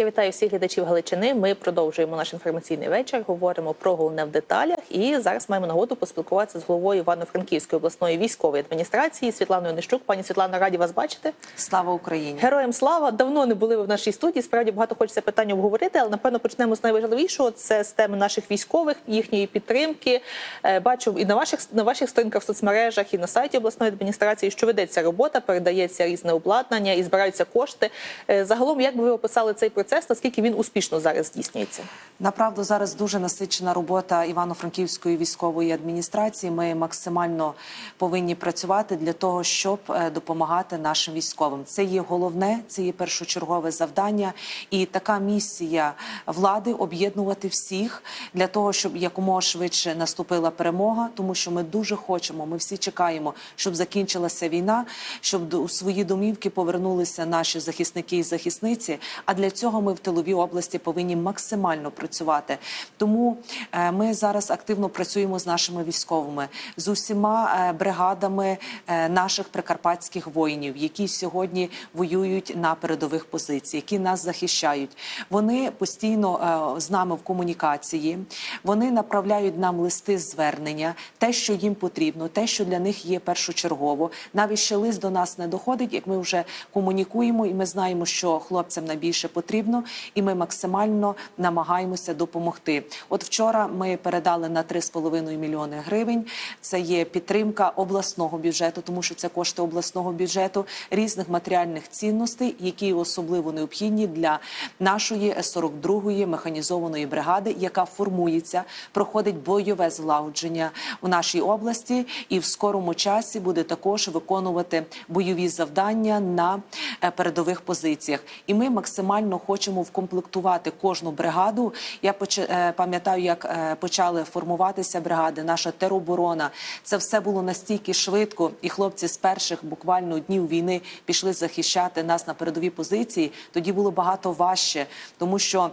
Я вітаю всіх глядачів Галичини. Ми продовжуємо наш інформаційний вечір. Говоримо про головне в деталях. І зараз маємо нагоду поспілкуватися з головою Івано-Франківської обласної військової адміністрації Світланою Нищук. Пані Світлана, раді вас бачити. Слава Україні! Героям слава давно не були ви в нашій студії. Справді багато хочеться питань обговорити, але напевно почнемо з найважливішого. Це з теми наших військових, їхньої підтримки. Е, Бачу і на ваших на ваших сторінках в соцмережах, і на сайті обласної адміністрації, що ведеться робота, передається різне обладнання і збираються кошти. Е, Загалом, як би ви описали цей процес, наскільки він успішно зараз здійснюється? Направду зараз дуже насичена робота Івано-Франківської військової адміністрації. Ми максимально повинні працювати для того, щоб е, допомагати нашим військовим. Це є головне, це є першочергове завдання, і така місія влади об'єднувати всіх для того, щоб якомога швидше наступила перемога, тому що ми дуже хочемо. Ми всі чекаємо, щоб закінчилася війна, щоб у свої домівки повернулися наші захисники і захисниці. А для цього ми в тиловій області повинні максимально працювати. Тому е, ми зараз активно працюємо з нашими військовими, з усіма е, бригадами е, наших прикарпатських воїнів, які сьогодні воюють на передових позиціях, які нас захищають. Вони постійно з нами в комунікації. Вони направляють нам листи звернення, те, що їм потрібно, те, що для них є першочергово. Навіть ще лист до нас не доходить, як ми вже комунікуємо, і ми знаємо, що хлопцям найбільше потрібно, і ми максимально намагаємося допомогти. От вчора ми передали на 3,5 мільйони гривень. Це є підтримка обласного бюджету, тому що це кошти обласного бюджету різних матеріальних цінностей, які особливо необхідні для нашої 42-ї механізованої бригади, яка формується, проходить бойове злагодження у нашій області, і в скорому часі буде також виконувати бойові завдання на е, передових позиціях. І ми максимально хочемо вкомплектувати кожну бригаду. Я е, пам'ятаю, як е, почали формуватися бригади, наша тероборона. Це все було настільки швидко, і хлопці з перших буквально днів війни пішли захищати нас на передові позиції. Тоді було багато важче, тому що.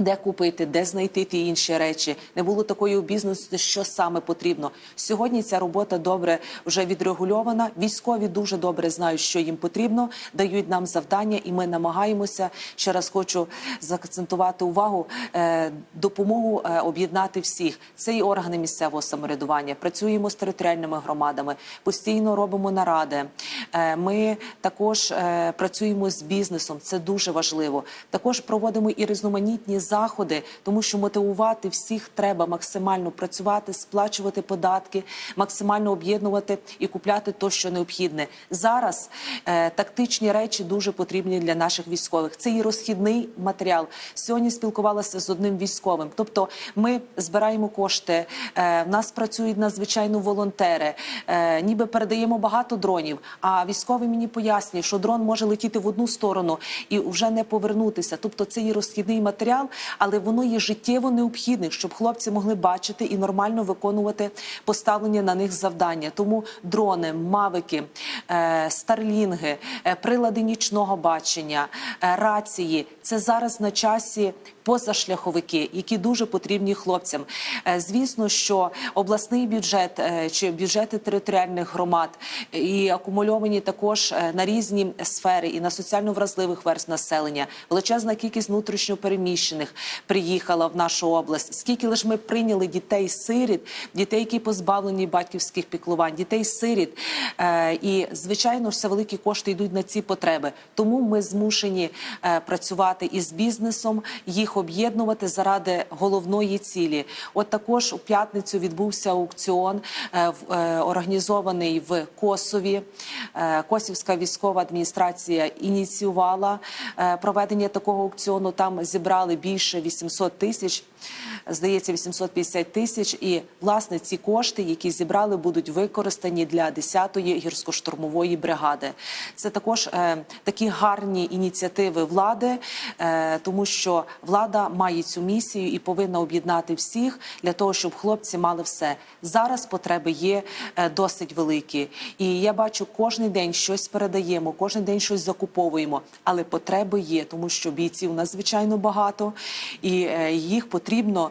Де купити, де знайти ті інші речі, не було такої обізнаності, що саме потрібно. Сьогодні ця робота добре вже відрегульована. Військові дуже добре знають, що їм потрібно, дають нам завдання, і ми намагаємося. Ще раз хочу заакцентувати увагу, е, допомогу е, об'єднати всіх. Це і органи місцевого самоврядування. Працюємо з територіальними громадами, постійно робимо наради. Е, Ми також працюємо з бізнесом. Це дуже важливо. Також проводимо і різноманітні заходи, тому що мотивувати всіх треба максимально працювати, сплачувати податки, максимально об'єднувати і купляти то, що необхідне. Зараз е, тактичні речі дуже потрібні для наших військових. Це і розхідний матеріал. Сьогодні спілкувалася з одним військовим. Тобто, ми збираємо кошти. Е, нас працюють надзвичайно волонтери. Е, ніби передаємо багато дронів. А військовий мені пояснює, що дрон може летіти в одну сторону і вже не повернутися. Тобто, це є розхідний матеріал, але воно є життєво необхідним, щоб хлопці могли бачити і нормально виконувати поставлені на них завдання. Тому дрони, мавики, е, старлінги, е, прилади нічного бачення, е, рації це зараз на часі позашляховики, які дуже потрібні хлопцям. Е, Звісно, що обласний бюджет е, чи бюджети територіальних громад і акумульовані також е, на різні сфери і на соціально вразливих верств населення. Величезна кількість внутрішньопереміщених приїхала в нашу область. Скільки лише ми прийняли дітей сиріт, дітей, які позбавлені батьківських піклувань, дітей сиріт. Е, І звичайно, все великі кошти йдуть на ці потреби. Тому ми змушені е, працювати із бізнесом, їх об'єднувати заради головної цілі. От також у п'ятницю відбувся аукціон, е, е, організований в Косові. Е, Косівська військова адміністрація ініціювала проведення такого аукціону. Там зібрали більше 800 тисяч. Здається, 850 тисяч, і власне ці кошти, які зібрали, будуть використані для 10-ї гірсько-штурмової бригади. Це також е, такі гарні ініціативи влади, е, тому що влада має цю місію і повинна об'єднати всіх для того, щоб хлопці мали все. Зараз потреби є е, досить великі, і я бачу, кожен день щось передаємо, кожен день щось закуповуємо, але потреби є, тому що бійців надзвичайно багато, і е, їх потрібно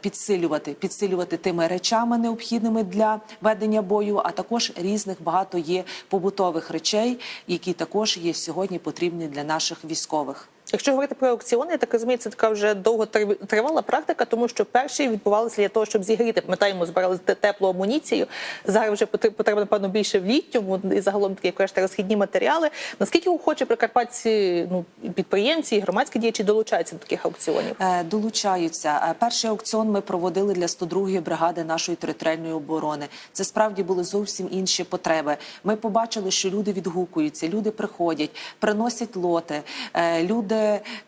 підсилювати, підсилювати тими речами необхідними для ведення бою, а також різних багато є побутових речей, які також є сьогодні потрібні для наших військових. Якщо говорити про аукціони, я так розумію, це така вже довго тривала практика, тому що перші відбувалися для того, щоб зігріти. Пам'ятаємо, збирали теплу амуніцію. Зараз вже потр- потреба, напевно, більше в літньому і загалом такі, кажете, розхідні матеріали. Наскільки охоче прикарпатці, ну підприємці і громадські діячі долучаються до таких аукціонів? Е, долучаються. Е, Перший аукціон ми проводили для 102-ї бригади нашої територіальної оборони. Це справді були зовсім інші потреби. Ми побачили, що люди відгукуються, люди приходять, приносять лоти. Е, Люди,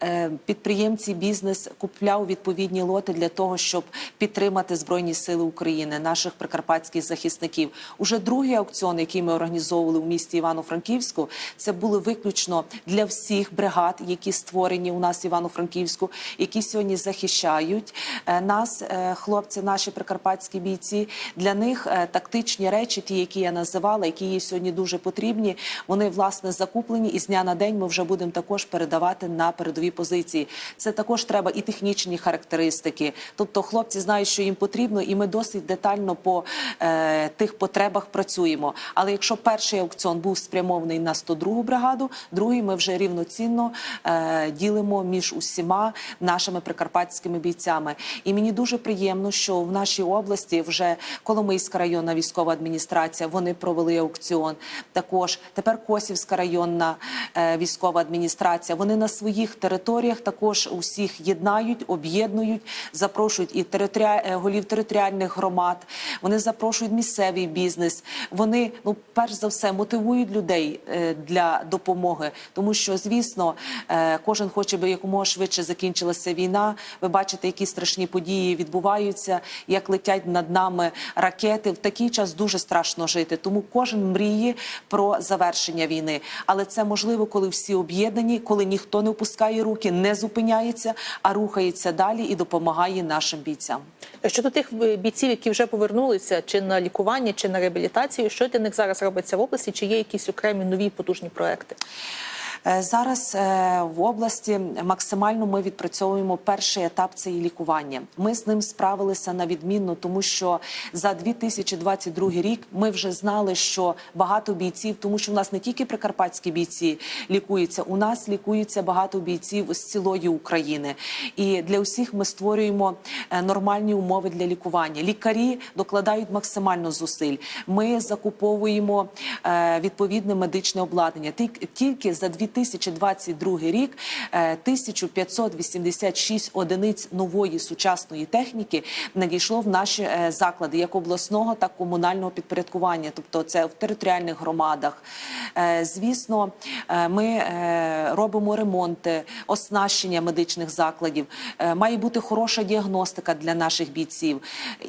е, підприємці, бізнес купляв відповідні лоти для того, щоб підтримати збройні сили України, наших прикарпатських захисників. Уже другий аукціон, який ми організовували у місті Івано-Франківську, це були виключно для всіх бригад, які створені у нас в Івано-Франківську, які сьогодні захищають е, нас, е, хлопці, наші прикарпатські бійці. Для них тактичні речі, ті, які я називала, які є сьогодні дуже потрібні, вони власне закуплені, і з дня на день ми вже будемо також передавати на передові позиції. Це також треба і технічні характеристики. Тобто, хлопці знають, що їм потрібно, і ми досить детально по е, тих потребах працюємо. Але якщо перший аукціон був спрямований на 102-гу бригаду, другий ми вже рівноцінно е, ділимо між усіма нашими прикарпатськими бійцями. І мені дуже приємно, що в нашій області вже Коломийська районна військова адміністрація вони провели аукціон. Також тепер Косівська районна е, військова адміністрація. Вони на своїх територіях також усіх єднають, об'єднують, запрошують і територіа... е, голів територіальних громад. Вони запрошують місцевий бізнес. Вони ну перш за все мотивують людей е, для допомоги, тому що звісно е, кожен хоче би якомога швидше закінчилася війна. Ви бачите, які страшні події відбуваються, як летять над нами ракети. В такий час дуже страшно жити. Тому кожен мріє про завершення війни. Але це можливо, коли всі об'єднані, коли ніхто не опускає руки, не зупиняється, а рухається далі і допомагає нашим бійцям. Щодо тих е, бійців, які вже повернулися чи на лікування, чи на реабілітацію, що для них зараз робиться в області? Чи є якісь окремі нові потужні проекти? Е, Зараз е, в області максимально ми відпрацьовуємо перший етап це лікування. Ми з ним справилися на відмінно, тому що за 2022 рік ми вже знали, що багато бійців, тому що у нас не тільки прикарпатські бійці лікуються, у нас лікуються багато бійців з цілої України. І для усіх ми створюємо е, нормальні умови для лікування. Лікарі докладають максимально зусиль. Ми закуповуємо відповідне медичне обладнання. Тільки за 2022 рік е, 1586 одиниць нової сучасної техніки надійшло в наші е, заклади як обласного, так і комунального підпорядкування, тобто це в територіальних громадах. Е, Звісно, е, ми е, робимо ремонти, оснащення медичних закладів. Е, Має бути хороша діагностика для наших бійців,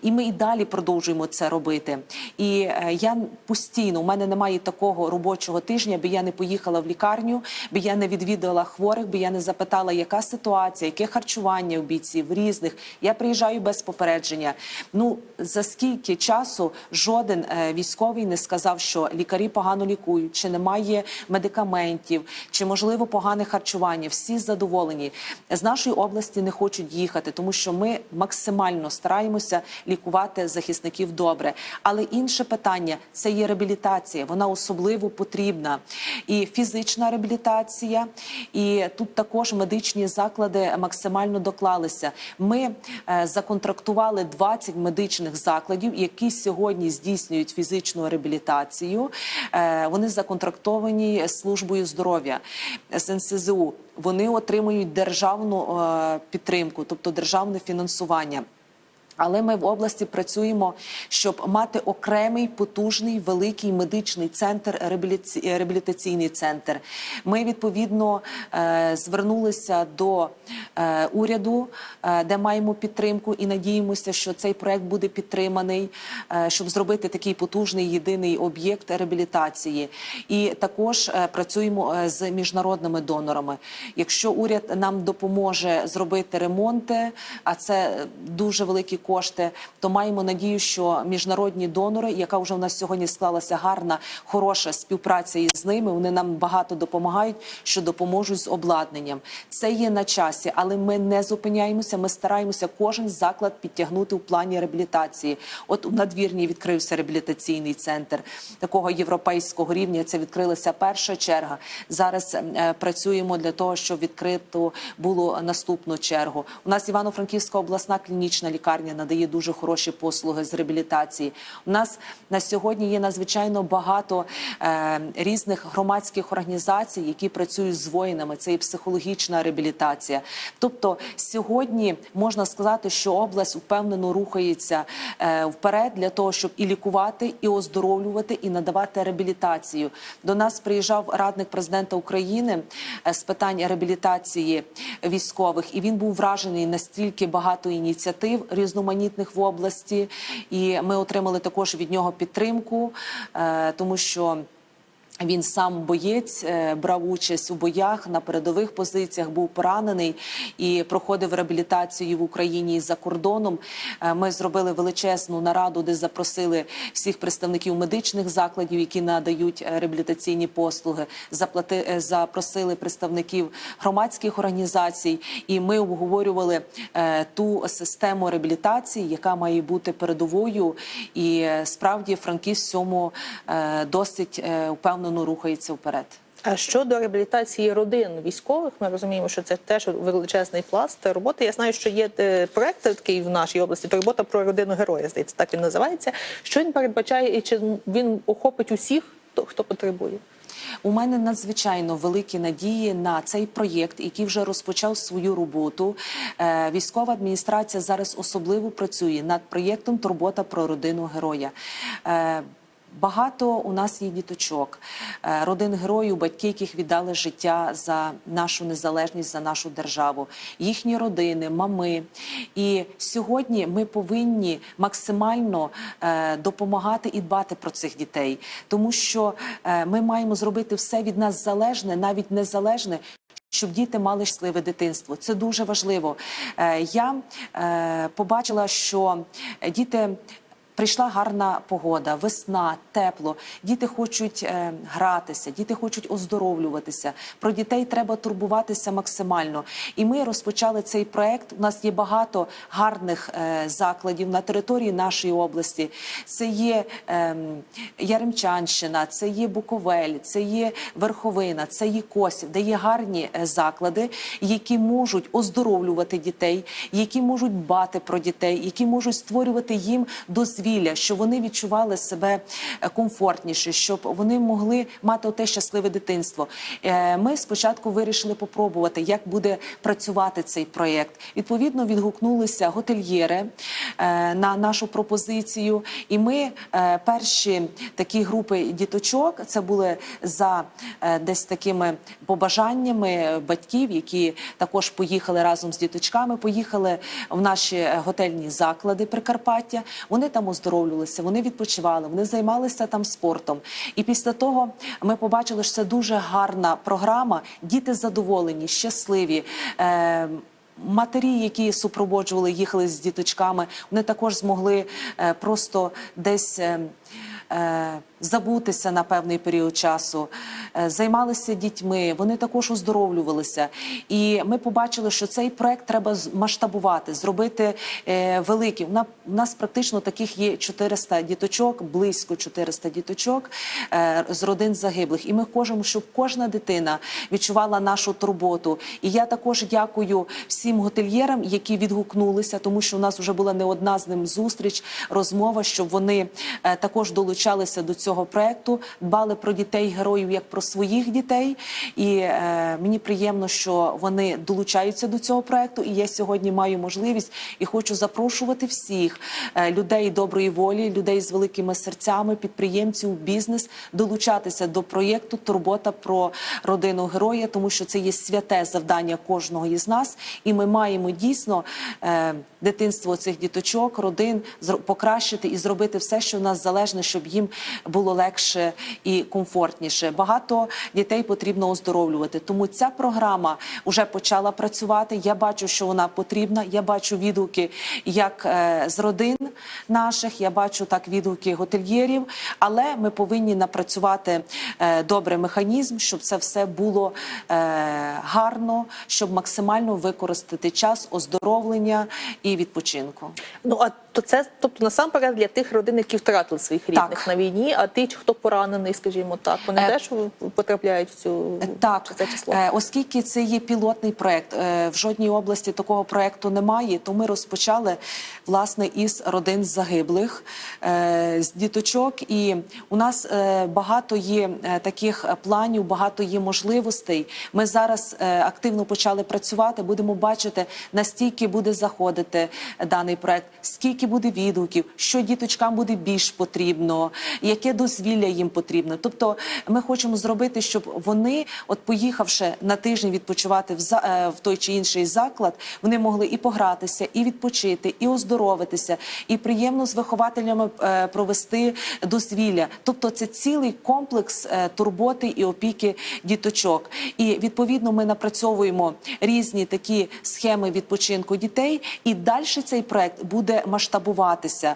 і ми і далі продовжуємо це робити. І е, я постійно у мене немає такого робочого тижня, би я не поїхала в лікарню, би я не відвідала хворих, би я не запитала, яка ситуація, яке харчування у бійців різних. Я приїжджаю без попередження. Ну за скільки часу жоден е, військовий не сказав, що лікарі погано лікують, чи немає медикаментів, чи можливо погане харчування. Всі задоволені з нашої області не хочуть їхати, тому що ми максимально стараємося лікувати захисників добре. Але інше питання це є реабілітація. Вона особливо потрібна. І фізична реабілітація, і тут також медичні заклади максимально доклалися. Ми е, законтрактували 20 медичних закладів, які сьогодні здійснюють фізичну реабілітацію. Е, Вони законтрактовані службою здоров'я з НСЗУ. Вони отримують державну е, підтримку, тобто державне фінансування. Але ми в області працюємо, щоб мати окремий потужний великий медичний центр, реабілітаційний центр. Ми відповідно е, звернулися до е, уряду, е, де маємо підтримку, і надіємося, що цей проект буде підтриманий, щоб зробити такий потужний єдиний об'єкт реабілітації. І також працюємо з міжнародними донорами. Якщо уряд нам допоможе зробити ремонти, а це дуже великі кошти, то маємо надію, що міжнародні донори, яка вже у нас сьогодні склалася гарна, хороша співпраця із ними. Вони нам багато допомагають, що допоможуть з обладнанням. Це є на часі, але ми не зупиняємося. Ми стараємося кожен заклад підтягнути у плані реабілітації. От у надвірні відкрився реабілітаційний центр такого європейського рівня. Це відкрилася перша черга. Зараз е, працюємо для того, щоб відкрито було наступну чергу. У нас Івано-Франківська обласна клінічна лікарня надає дуже хороші послуги з реабілітації. У нас на сьогодні є надзвичайно багато е, різних громадських організацій, які працюють з воїнами. Це і психологічна реабілітація. Тобто сьогодні можна сказати, що область впевнено рухається е, вперед для того, щоб і лікувати, і оздоровлювати, і надавати реабілітацію. До нас приїжджав радник президента України е, з питань реабілітації військових, і він був вражений настільки багато ініціатив різноманітних в області. І ми отримали також від нього підтримку, е, тому що. Він сам боєць е, брав участь у боях на передових позиціях, був поранений і проходив реабілітацію в Україні і за кордоном. Е, Ми зробили величезну нараду, де запросили всіх представників медичних закладів, які надають е, реабілітаційні послуги. Заплати запросили представників громадських організацій, і ми обговорювали ту систему реабілітації, яка має бути передовою. І справді Франківськ в цьому досить е, впевнено рухається вперед. А щодо реабілітації родин військових, ми розуміємо, що це теж величезний пласт роботи. Я знаю, що є е, проект такий в нашій області. Турбота про родину героя. Здається, так він називається. Що він передбачає, і чи він охопить усіх, хто, потребує? У мене надзвичайно великі надії на цей проєкт, який вже розпочав свою роботу. Е, Військова адміністрація зараз особливо працює над проєктом Турбота про родину героя. Багато у нас є діточок, е, родин героїв, батьки, яких віддали життя за нашу незалежність, за нашу державу, їхні родини, мами. І сьогодні ми повинні максимально е, допомагати і дбати про цих дітей, тому що е, ми маємо зробити все від нас залежне, навіть незалежне. Щоб діти мали щасливе дитинство, це дуже важливо. Я побачила, що діти. Прийшла гарна погода, весна, тепло. Діти хочуть е, гратися, діти хочуть оздоровлюватися. Про дітей треба турбуватися максимально. І ми розпочали цей проект. У нас є багато гарних е, закладів на території нашої області. Це є е, Яремчанщина, це є Буковель, це є Верховина, це є Косів, де є гарні е, заклади, які можуть оздоровлювати дітей, які можуть дбати про дітей, які можуть створювати їм дозвілля, щоб вони відчували себе е, комфортніше, щоб вони могли мати те щасливе дитинство. Е, Ми спочатку вирішили попробувати, як буде працювати цей проєкт. Відповідно, відгукнулися готельєри е, на нашу пропозицію, і ми перші такі групи діточок це були за десь такими побажаннями батьків, які також поїхали разом з діточками. Поїхали в наші готельні заклади Прикарпаття. Вони там оздоровлювалися, вони відпочивали, вони займалися там спортом. І після того ми побачили, що це дуже гарна програма. Діти задоволені, щасливі. Е, Матері, які супроводжували, їхали з діточками, вони також змогли е, просто десь е, е, забутися на певний період часу, е, займалися дітьми, вони також оздоровлювалися. І ми побачили, що цей проект треба масштабувати, зробити е, великий. У на- У нас практично таких є 400 діточок, близько 400 діточок е, з родин загиблих. І ми хочемо, щоб кожна дитина відчувала нашу турботу. І я також дякую всім готельєрам, які відгукнулися, тому що у нас вже була не одна з ним зустріч, розмова, щоб вони також долучалися до цього проекту, дбали про дітей героїв як про своїх дітей. І е, мені приємно, що вони долучаються до цього проекту. І я сьогодні маю можливість і хочу запрошувати всіх е, людей доброї волі, людей з великими серцями, підприємців, бізнес долучатися до проєкту Турбота про родину героя, тому що це є святе завдання кожного із нас, і ми маємо дійсно е, дитинство цих діточок, родин покращити і зробити все, що в нас залежне, щоб їм було. Було легше і комфортніше. Багато дітей потрібно оздоровлювати. Тому ця програма вже почала працювати. Я бачу, що вона потрібна. Я бачу відгуки як е, з родин наших, я бачу так відгуки готельєрів. Але ми повинні напрацювати е, добре механізм, щоб це все було е, гарно, щоб максимально використати час оздоровлення і відпочинку. Ну а то це, тобто насамперед для тих родин, які втратили своїх рідних Так. на війні, а ті, хто поранений, скажімо так, вони Е, теж потрапляють в цю Так, це число. е, оскільки це є пілотний проект, е, в жодній області такого проекту немає. То ми розпочали власне із родин загиблих з діточок. І у нас багато є таких планів, багато є можливостей. Ми зараз активно почали працювати. Будемо бачити, настільки буде заходити даний проект, скільки буде відгуків, що діточкам буде більш потрібно, яке дозвілля їм потрібно. Тобто, ми хочемо зробити, щоб вони, от поїхавши на тиждень відпочивати в, за- е, в той чи інший заклад, вони могли і погратися, і відпочити, і оздоровитися, і приємно з вихователями е, провести дозвілля. Тобто, це цілий комплекс е, турботи і опіки діточок. І відповідно ми напрацьовуємо різні такі схеми відпочинку дітей, і далі цей проект буде масштабуватися.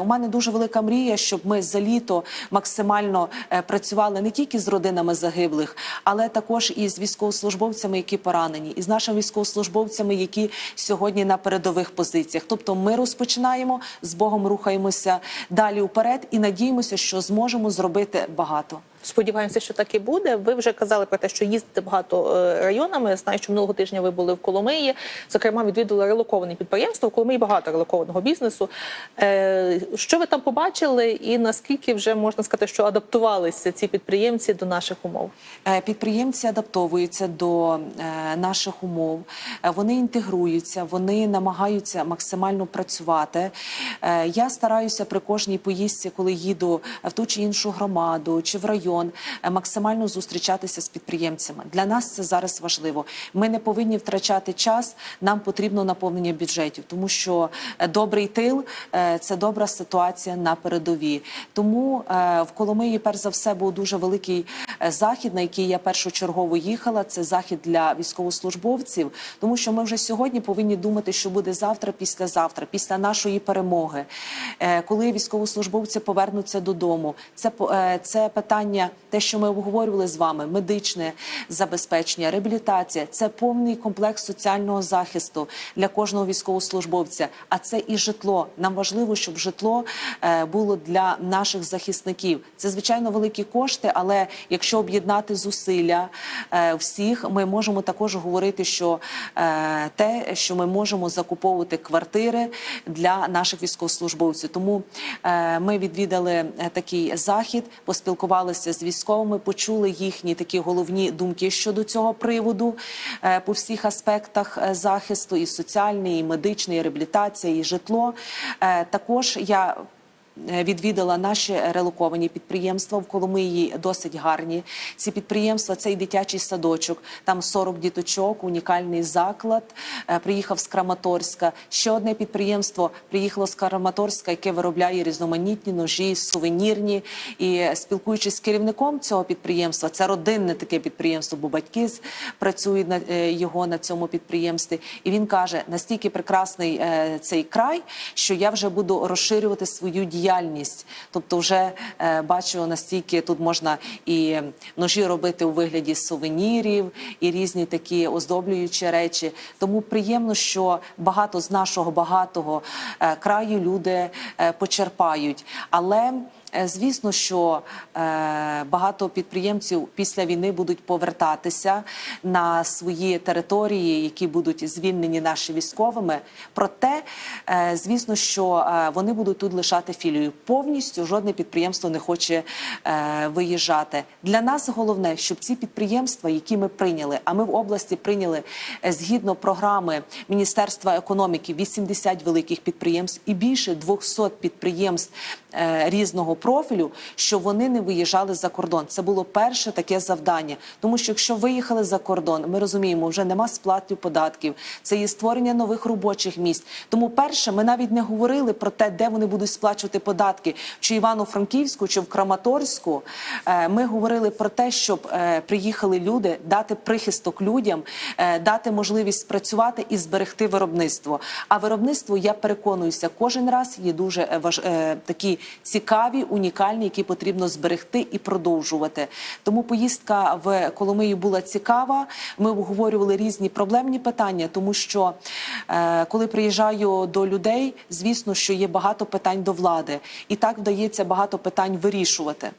У мене дуже велика мрія, щоб ми за літо максимально е, працювали не тільки з родинами загиблих, але також і з військовослужбовцями, які поранені, і з нашими військовослужбовцями, які сьогодні на передових позиціях. Тобто, ми розпочинаємо з Богом, рухаємося далі уперед і надіємося, що зможемо зробити багато. Сподіваємося, що так і буде. Ви вже казали про те, що їздите багато е, районами. Знаю, що минулого тижня ви були в Коломиї. Зокрема, відвідали релоковані підприємства. В Коломиї багато релокованого бізнесу. Е, Що ви там побачили, і наскільки вже можна сказати, що адаптувалися ці підприємці до наших умов? Е, Підприємці адаптовуються до наших умов, вони інтегруються, вони намагаються максимально працювати. Я стараюся при кожній поїздці, коли їду в ту чи іншу громаду чи в район, е, максимально зустрічатися з підприємцями. Для нас це зараз важливо. Ми не повинні втрачати час. Нам потрібно наповнення бюджетів, тому що е, добрий тил е, це добра ситуація на передовій. Тому в Коломиї, перш за все, був дуже великий захід, на який я першочергово їхала. Це захід для військовослужбовців, тому що ми вже сьогодні повинні думати, що буде завтра, післязавтра, після нашої перемоги, коли військовослужбовці повернуться додому. Це це питання, те, що ми обговорювали з вами: медичне забезпечення, реабілітація, це повний комплекс соціального захисту для кожного військовослужбовця. А це і житло. Нам важливо, щоб житло е, було для наших захисників. Це звичайно великі кошти, але якщо об'єднати зусилля е, всіх, ми можемо також говорити, що е, те, що ми можемо закуповувати квартири для наших військовослужбовців. Тому ми відвідали такий захід, поспілкувалися з військовими, почули їхні такі головні думки щодо цього приводу е, по всіх аспектах е, захисту, і соціальний, і медичний, і реабілітація, і житло. Е, Також я відвідала наші релоковані підприємства в Коломиї досить гарні. Ці підприємства це і дитячий садочок, там 40 діточок, унікальний заклад. Е, Приїхав з Краматорська. Ще одне підприємство приїхало з Краматорська, яке виробляє різноманітні ножі, сувенірні. І спілкуючись з керівником цього підприємства, це родинне таке підприємство, бо батьки працюють на е, його на цьому підприємстві. І він каже: настільки прекрасний е, цей край, що я вже буду розширювати свою діяльність. Тобто, вже е, бачу настільки тут можна і ножі робити у вигляді сувенірів, і різні такі оздоблюючі речі. Тому приємно, що багато з нашого багатого е, краю люди е, почерпають. Але Звісно, що е, багато підприємців після війни будуть повертатися на свої території, які будуть звільнені наші військовими. Проте, е, звісно, що е, вони будуть тут лишати філію. Повністю жодне підприємство не хоче е, виїжджати. Для нас головне, щоб ці підприємства, які ми прийняли, а ми в області прийняли е, згідно програми Міністерства економіки 80 великих підприємств і більше 200 підприємств е, різного профілю, що вони не виїжджали за кордон. Це було перше таке завдання. Тому що якщо виїхали за кордон, ми розуміємо, вже нема сплатів податків, це є створення нових робочих місць. Тому перше, ми навіть не говорили про те, де вони будуть сплачувати податки, чи Івано-Франківську, чи в Краматорську. Е, Ми говорили про те, щоб е, приїхали люди, дати прихисток людям, е, дати можливість працювати і зберегти виробництво. А виробництво, я переконуюся, кожен раз є дуже е, важ... е, такі цікаві, унікальні, які потрібно зберегти і продовжувати. Тому поїздка в Коломию була цікава. Ми обговорювали різні проблемні питання, тому що е, коли приїжджаю до людей, звісно, що є багато питань до влади, і так вдається багато питань вирішувати.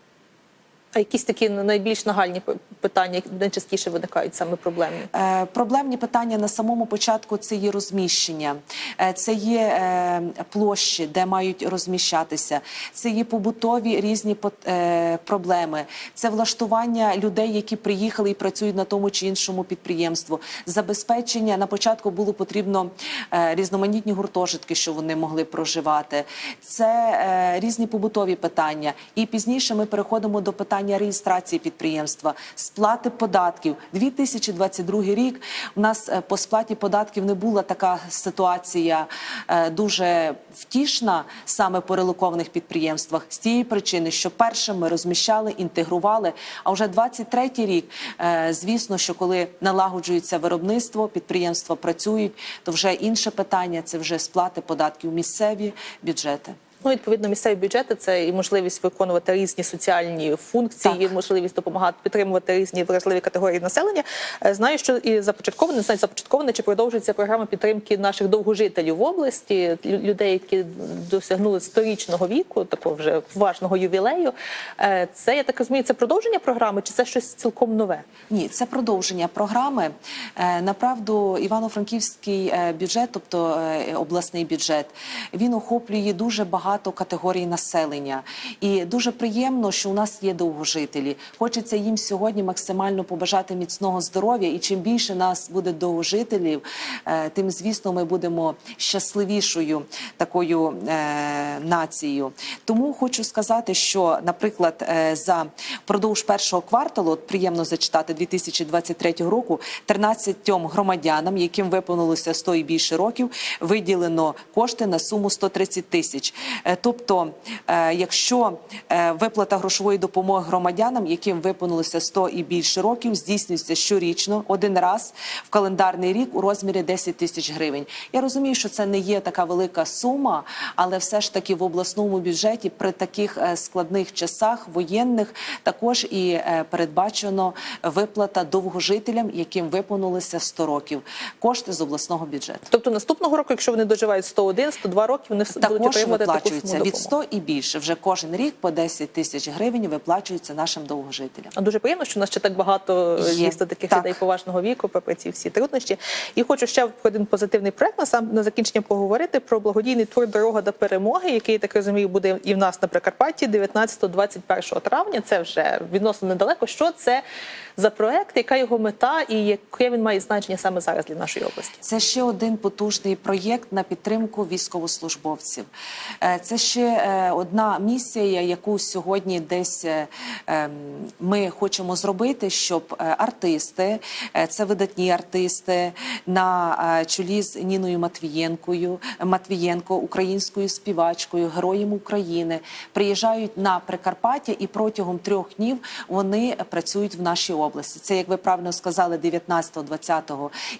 А якісь такі найбільш нагальні питання, які найчастіше виникають саме проблемні? Е, Проблемні питання на самому початку це є розміщення, е, це є е, площі, де мають розміщатися, це є побутові різні е, проблеми, це влаштування людей, які приїхали і працюють на тому чи іншому підприємству. Забезпечення на початку було потрібно е, різноманітні гуртожитки, що вони могли проживати. Це е, різні побутові питання. І пізніше ми переходимо до питання реєстрації підприємства, сплати податків. 2022 рік у нас е, по сплаті податків не була така ситуація е, дуже втішна саме по релокованих підприємствах з тієї причини, що перше ми розміщали, інтегрували. А вже 23 рік, е, звісно, що коли налагоджується виробництво, підприємства працюють, то вже інше питання це вже сплати податків місцеві бюджети. Ну, відповідно, місцеві бюджети це і можливість виконувати різні соціальні функції, Так. і можливість допомагати підтримувати різні вразливі категорії населення. Е, Знаю, що і започаткована, не знаю, започаткована чи продовжується програма підтримки наших довгожителів в області, людей, які досягнули сторічного віку, такого вже важного ювілею. Е, Це я так розумію, це продовження програми, чи це щось цілком нове? Ні, це продовження програми. Е, Направду, Івано-Франківський бюджет, тобто обласний бюджет, він охоплює дуже багато категорій населення. І дуже приємно, що у нас є довгожителі. Хочеться їм сьогодні максимально побажати міцного здоров'я. І чим більше нас буде довгожителів, е, тим звісно ми будемо щасливішою такою е, нацією. Тому хочу сказати, що, наприклад, е, за продовж першого кварталу, от приємно зачитати 2023 року, 13 громадянам, яким виповнилося 100 і більше років, виділено кошти на суму 130 тисяч. Е, Тобто, е, якщо е, виплата грошової допомоги громадянам, яким виповнилося 100 і більше років, здійснюється щорічно один раз в календарний рік у розмірі 10 тисяч гривень. Я розумію, що це не є така велика сума, але все ж таки в обласному бюджеті при таких складних часах воєнних також і передбачено виплата довгожителям, яким виповнилося 100 років. Кошти з обласного бюджету. Тобто наступного року, якщо вони доживають 101, 102 роки, вони будуть отримувати таку виплачується від допомоги. 100 і більше. Вже кожен рік по 10 тисяч гривень виплачується нашим довгожителям. А Дуже приємно, що у нас ще так багато звісно, таких Так. людей поважного віку, попри ці всі труднощі. І хочу ще про один позитивний проект на сам на закінчення поговорити про благодійний тур Дорога до перемоги, який я так розумію буде і в нас на Прикарпатті 19-21 травня. Це вже відносно недалеко. Що це за проект, яка його мета і яке він має значення саме зараз для нашої області? Це ще один потужний проєкт на підтримку військовослужбовців. Це ще е, одна місія, яку сьогодні десь е, ем, ми хочемо зробити, щоб е, артисти, це видатні артисти на чолі з Ніною Матвієнкою, Матвієнко, українською співачкою, героєм України, приїжджають на Прикарпаття і протягом трьох днів вони працюють в нашій області. Це, як ви правильно сказали, 19, 20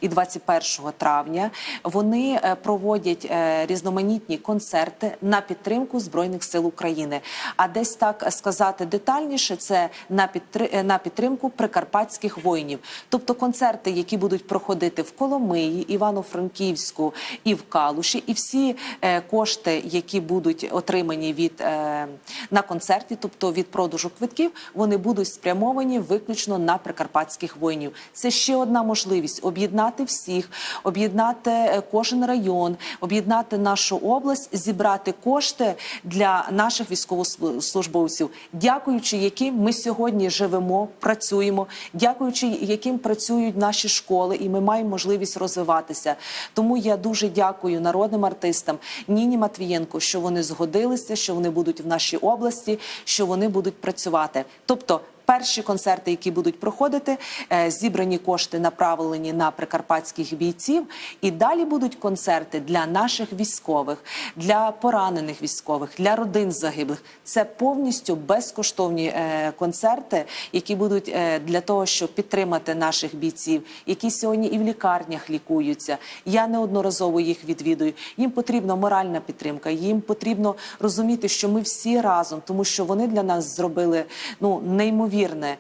і 21 травня. Вони проводять різноманітні концерти на підтримку збройних сил України. А десь так сказати детальніше, це на підтри- е, на підтримку прикарпатських воїнів, тобто концерти, які будуть проходити в Коломиї, Івано-Франківську і в Калуші, і всі е, кошти, які будуть отримані від е, на концерті, тобто від продажу квитків, вони будуть спрямовані виключно на прикарпатських воїнів. Це ще одна можливість об'єднати всіх, об'єднати кожен район, об'єднати нашу область, зібрати кошти. Кошти для наших військовослужбовців, дякуючи яким ми сьогодні живемо, працюємо, дякуючи яким працюють наші школи, і ми маємо можливість розвиватися. Тому я дуже дякую народним артистам Ніні Матвієнко, що вони згодилися, що вони будуть в нашій області, що вони будуть працювати. Тобто. Перші концерти, які будуть проходити, е, зібрані кошти направлені на прикарпатських бійців, і далі будуть концерти для наших військових, для поранених військових, для родин загиблих. Це повністю безкоштовні е, концерти, які будуть е, для того, щоб підтримати наших бійців, які сьогодні і в лікарнях лікуються. Я неодноразово їх відвідую. Їм потрібна моральна підтримка. Їм потрібно розуміти, що ми всі разом, тому що вони для нас зробили ну неймовірне.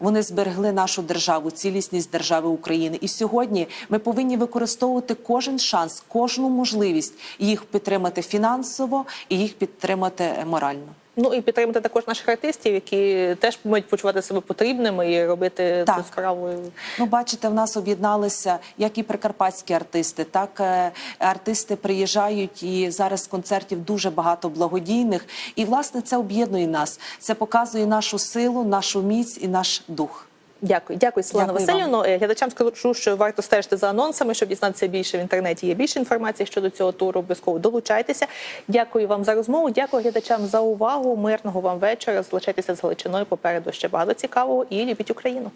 Вони зберегли нашу державу, цілісність держави України. І сьогодні ми повинні використовувати кожен шанс, кожну можливість їх підтримати фінансово і їх підтримати морально. Ну і підтримати також наших артистів, які теж мають почувати себе потрібними і робити Так. цю справу. Ну, бачите, в нас об'єдналися як і прикарпатські артисти, так е, артисти приїжджають і зараз концертів дуже багато благодійних. І власне це об'єднує нас. Це показує нашу силу, нашу міць і наш дух. Дякую, дякую, Світлана Васильівно. Е, Глядачам скажу, що варто стежити за анонсами, щоб дізнатися більше в інтернеті. Є більше інформації щодо цього туру. Обов'язково долучайтеся. Дякую вам за розмову. Дякую глядачам за увагу. Мирного вам вечора. Залишайтеся з Галичиною. Попереду ще багато цікавого і любіть Україну.